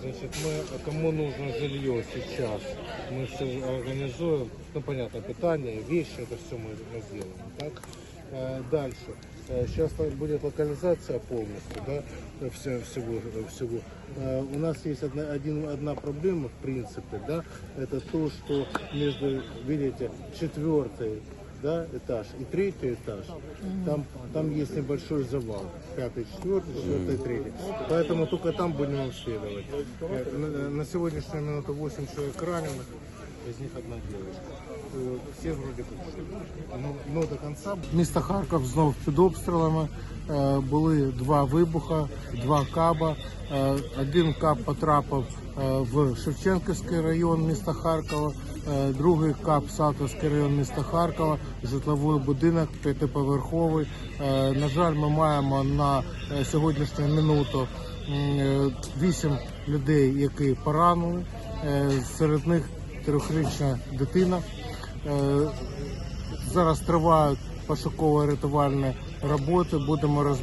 Значит, мы, кому нужно жилье сейчас, мы все организуем, ну, понятно, питание, вещи, это все мы, мы сделаем, так? Э, дальше. Э, сейчас будет локализация полностью, да, всего. всего. Э, у нас есть одна, один, одна проблема, в принципе, да, это то, что между, видите, четвертой да, этаж и третий этаж, там, там есть небольшой завал. Пятый, четвертый, четвертый, третий. Поэтому только там будем обследовать. Э, На, на сегодняшнюю минуту 8 человек раненых, из них одна девочка. Э, Все вроде как живы. но, но до конца. Місто Харків знов під обстрілами. Е, Були два вибуха, два каба. Е, Один каб потрапив е, в Шевченківський район міста Харкова, другий кап Сатовський район міста Харкова, житловий будинок п'ятиповерховий. На жаль, ми маємо на сьогоднішню минуту вісім людей, які поранені. Серед них трьохрічна дитина. Зараз тривають пошуково-рятувальні роботи. Будемо е,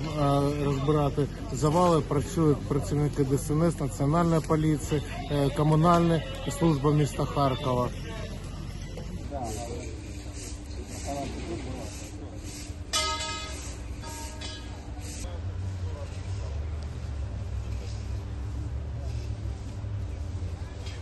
розбирати завали. Працюють працівники ДСНС, Національної поліції, е, комунальна служба міста Харкова.